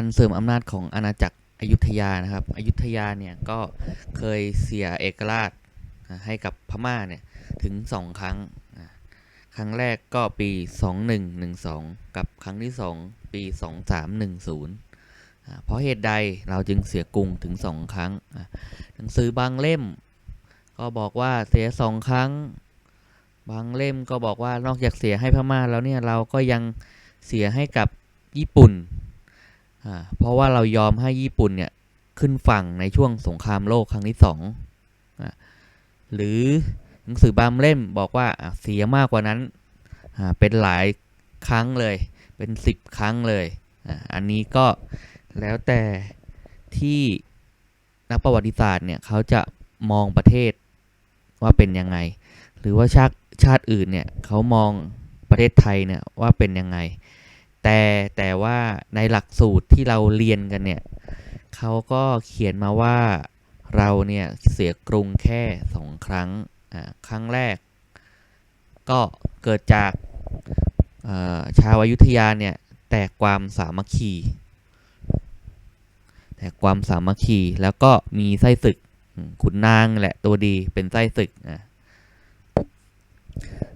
การเสริมอำนาจของอาณาจักรอยุธยานะครับ อยุธยาเนี่ยก็เคยเสียเอกราชให้กับพม่าเนี่ยถึงสองครั้ง ครั้งแรกก็ปี 2112 กับครั้งที่สองปี 2310อ่าเพราะเหตุใดเราจึงเสียกรุงถึงสองครั้ง หนังสือบางเล่ม ก็บอกว่าเสียสองครั้ง บางเล่มก็บอกว่านอกจากเสียให้พม่าแล้วเนี่ยเราก็ยังเสียให้กับญี่ปุ่น เพราะว่าเรายอมให้ญี่ปุ่นเนี่ยขึ้นฝั่งในช่วงสงครามโลกครั้งที่สองหรือหนังสือบางเล่มบอกว่าเสียมากกว่านั้นเป็นหลายครั้งเลย เป็นสิบครั้งเลยอาอันนี้ก็แล้วแต่ที่นักประวัติศาสตร์เนี่ยเขาจะมองประเทศว่าเป็นยังไง หรือว่าชาติชาติอื่นเนี่ยเขามองประเทศไทยเนี่ยว่าเป็นยังไง แต่แต่ว่าในหลักสูตรที่เราเรียนกันเนี่ยเขาก็เขียนมาว่าเราเนี่ยเสียกรุงแค่สองครั้งอ่าครั้งแรก ก็เกิดจากชาวอายุทยาเนี่ยแตกความสามัคคี แตกความสามัคคีแล้วก็มีไส้ศึกขุนนางแหละตัวดีเป็นไส้ศึกอะ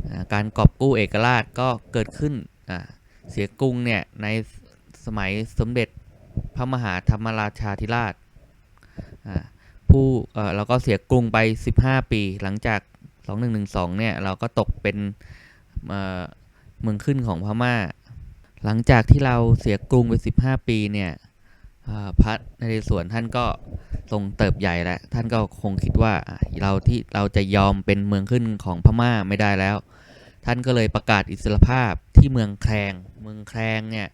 อ่าการกอบกู้เอกราชก็เกิดขึ้นอ่า เสียกรุงเนี่ยในสมัยสมเด็จพระมหาธรรมราชาธิราชผู้เออเราก็เสียกรุงไป 15 ปี หลังจาก 2112 เนี่ย เราก็ตกเป็นเมืองขึ้นของพม่า หลังจากที่เราเสียกรุงไป 15 ปีเนี่ยพระนเรศวรท่านก็ทรงเติบใหญ่แล้ว ท่านก็คงคิดว่าเราที่เราจะยอมเป็นเมืองขึ้นของพม่าไม่ได้แล้ว ท่านก็เลยประกาศอิสรภาพที่เมืองแครง เมืองแครงเนี่ย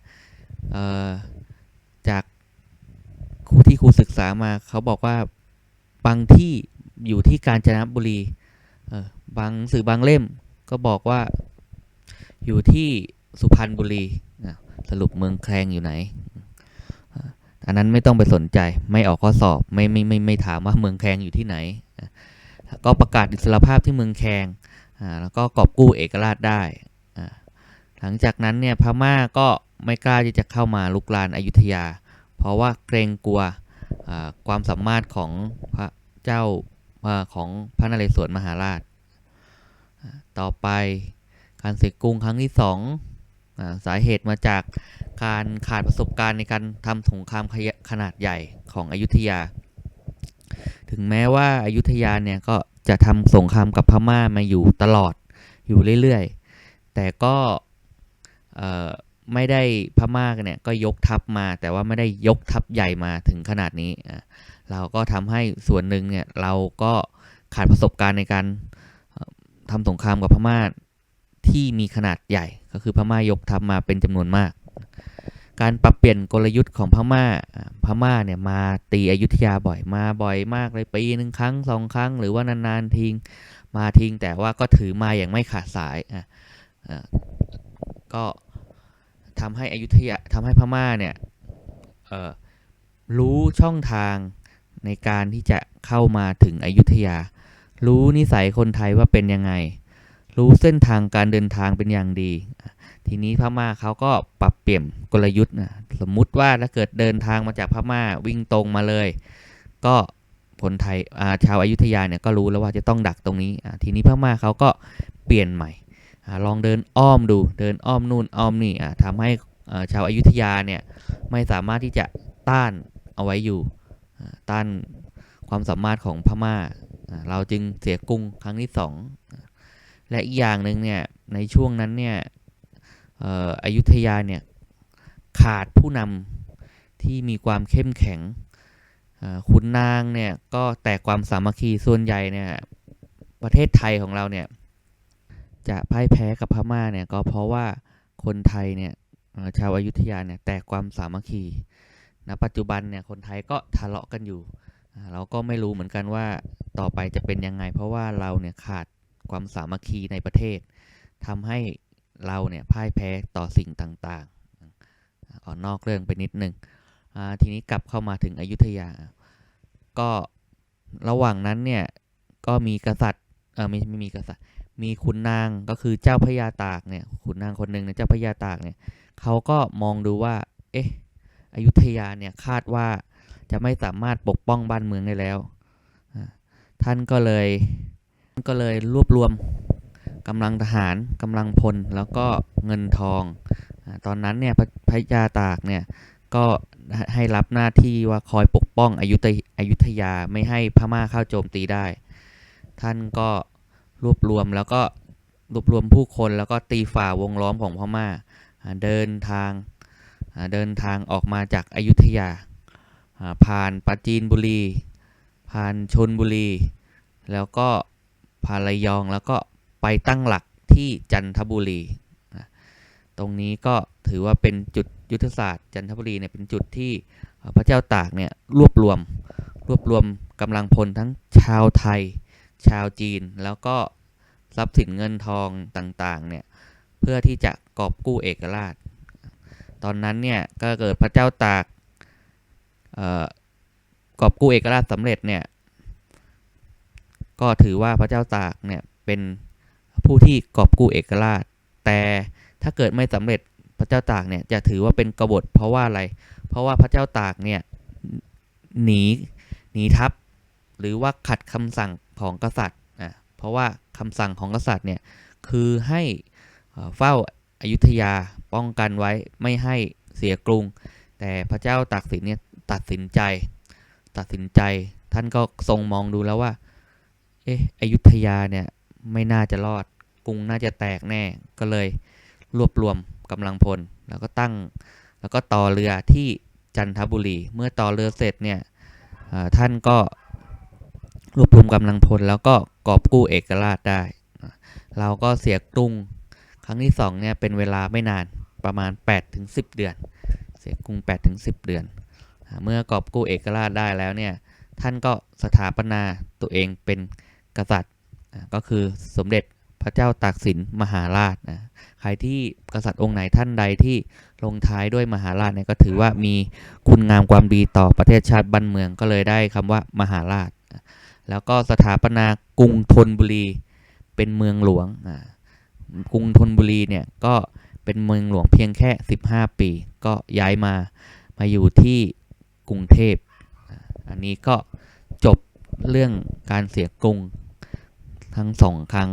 จากครูที่ครูศึกษามาเขาบอกว่าบางที่อยู่ที่กาญจนบุรีบางสื่อบางเล่มก็บอกว่าอยู่ที่สุพรรณบุรีสรุปเมืองแครงอยู่ไหนอันนั้นไม่ต้องไปสนใจไม่ออกข้อสอบไม่ไม่ไม่ไม่ถามว่าเมืองแครงอยู่ที่ไหน ก็ประกาศอิสรภาพที่เมืองแครงแล้วก็กอบกู้เอกราชได้ หลังจากนั้นเนี่ยพม่าก็ไม่กล้าที่จะเข้ามาลุกลานอายุธยา เพราะว่าเกรงกลัวความสามารถของพระเจ้าอาของพระนเรศวรมหาราช ต่อไปการเสกกรุงครั้งที่สองสาเหตุมาจากการขาดประสบการณ์ในการทำสงครามขขนาดใหญ่ของอยุธยา ถึงแม้ว่าอายุทยาเนี่ยก็จะทำสงครามกับพม่ามาอยู่ตลอดอยู่เรื่อยๆ แต่ก็เอ่อ ไม่ได้พม่าเนี่ยก็ยกทัพมา แต่ว่าไม่ได้ยกทัพใหญ่มาถึงขนาดนี้ เราก็ทำให้ส่วนหนึ่งเนี่ยเราก็ขาดประสบการณ์ในการเอ่อทำสงครามกับพม่าที่มีขนาดใหญ่ ก็คือพม่ายกทัพมาเป็นจำนวนมาก การปรับเปลี่ยนกลยุทธ์ของพม่า พม่าเนี่ยมาตีอยุธยาบ่อยมาบ่อยมากเลยปีหนึ่งครั้งสองครั้ง หรือว่านานๆทิ้งมาทิ้งแต่ว่าก็ถือมาอย่างไม่ขาดสายอะอ่า ก็ทำให้อยุธยาทำให้พม่าเนี่ยรู้ช่องทางในการที่จะเข้ามาถึงอยุธยา รู้นิสัยคนไทยว่าเป็นยังไง รู้เส้นทางการเดินทางเป็นอย่างดี ทีนี้พม่าเขาก็ปรับเปลี่ยนกลยุทธ์นะสมมุติว่าถ้าเกิดเดินทางมาจากพม่าวิ่งตรงมาเลย ก็คนไทยาชาวอายุทยาเนี่ยก็รู้แล้วว่าจะต้องดักตรงนี้ ทีนี้พม่าเขาก็เปลี่ยนใหม่ ลองเดินอ้อมดูเดินอ้อมนู่นอ้อมนี่ทำให้ชาวอายุทยาเนี่ยไม่สามารถที่จะต้านเอาไว้อยู่ต้านความสามารถของพม่าอ่าเราจึงเสียกรุงครั้งที่สองและอีกอย่างหนึ่งเนี่ยในช่วงนั้นเนี่ยอ่ออยุธยาเนี่ยขาดผู้นำที่มีความเข้มแข็งขุนนางเนี่ยก็แตกความสามัคคีส่วนใหญ่เนี่ยประเทศไทยของเราเนี่ย จะพ่ายแพ้กับพม่าเนี่ยก็เพราะว่าคนไทยเนี่ยชาวอายุทยาเนี่ยแตกความสามัคคีณปัจจุบันเนี่ยคนไทยก็ทะเลาะกันอยู่ เราก็ไม่รู้เหมือนกันว่าต่อไปจะเป็นยังไง เพราะว่าเราเนี่ยขาดความสามัคคีในประเทศทำให้เราเนี่ยพ่ายแพ้ต่อสิ่งต่างๆออกนอกเรื่องไปนิดนึงอ่าทีนี้กลับเข้ามาถึงอยุธยา ก็ระหว่างนั้นเนี่ยก็มีกษัตริย์ เออไม่ไม่มีกษัตริย์ มีขุนนางก็คือเจ้าพระยาตากเนี่ยขุนนางคนหนึ่งนี่ยเจ้าพระยาตากเนี่ยเขาก็มองดูว่า เอ๊ะอยุธยาเนี่ยคาดว่าจะไม่สามารถปกป้องบ้านเมืองได้แล้ว ท่านก็เลยก็เลยรวบรวมกำลังทหารกำลังพลแล้วก็เงินทอง ตอนนั้นเนี่ยพระยาตากเนี่ยก็ให้รับหน้าที่ว่าคอยปกป้องอยุธยอยุธยาไม่ให้พม่าเข้าโจมตีได้ ท่านก็รวบรวมแล้วก็รวบรวมผู้คนแล้วก็ตีฝ่าวงล้อมของพม่าอ่าเดินทางเดินทางออกมาจากอายุทยา ผ่านปราจีนบุรี ผ่านชนบุรี แล้วก็ผ่านระยองแล้วก็ไปตั้งหลักที่จันทบุรี ตรงนี้ก็ถือว่าเป็นจุดยุทธศาสตร์จันทบุรีเนี่ยเป็นจุดที่พระเจ้าตากเนี่ยรวบรวมรวบรวมกำลังพลทั้งชาวไทย ชาวจีน แล้วก็ทรัพย์สินเงินทองต่างๆเนี่ยเพื่อที่จะกอบกู้เอกราช ตอนนั้นเนี่ยก็เกิดพระเจ้าตากออกอบกู้เอกราชสำเร็จเนี่ยก็ถือว่าพระเจ้าตากเนี่ยเป็นผู้ที่กอบกู้เอกราช แต่ถ้าเกิดไม่สำเร็จพระเจ้าตากเนี่ยจะถือว่าเป็นกบฏเพราะว่าอะไร เพราะว่าพระเจ้าตากเนี่ยหนีหนีทัพ หรือว่าขัดคำสั่งของกษัตริย์นะเพราะว่าคำสั่งของกษัตริย์เนี่ยคือให้เฝ้าอายุทยาป้องกันไว้ไม่ให้เสียกรุง แต่พระเจ้าตากสินเนี่ยตัดสินใจ ตัดสินใจท่านก็ทรงมองดูแล้วว่า เอ๊ะอยุธยาเนี่ยไม่น่าจะรอดกรุงน่าจะแตกแน่ก็เลยรวบรวมกำลังพล แล้วก็ตั้งแล้วก็ต่อเรือที่จันทบุรี เมื่อต่อเรือเสร็จเนี่ยท่านก็ รวบรวมกำลังพลแล้วก็กอบกู้เอกราชได้ เราก็เสียกรุงครั้งที่สองเนี่ยเป็นเวลาไม่นานประมาณ 8-10ถึง10เดือน เสียกรุง8-10ถึง10 เดือน เมื่อกอบกู้เอกราชได้แล้วเนี่ยท่านก็สถาปนาตัวเองเป็นกษัตริย์ก็คือสมเด็จพระเจ้าตากสินมหาราชนะใครที่กษัตริย์องค์ไหนท่านใดที่ลงท้ายด้วยมหาราชเนี่ยก็ถือว่ามีคุณงามความดีต่อประเทศชาติบ้านเมืองก็เลยได้คำว่ามหาราช แล้วก็สถาปนากรุงธนบุรี เป็นเมืองหลวงอ่ากรุงธนบุรีเนี่ยก็เป็นเมืองหลวงเพียงแค่ 15 ปี ก็ย้ายมามาอยู่ที่กรุงเทพอ่าอันนี้ก็จบเรื่องการเสียกรุงทั้งสองครั้ง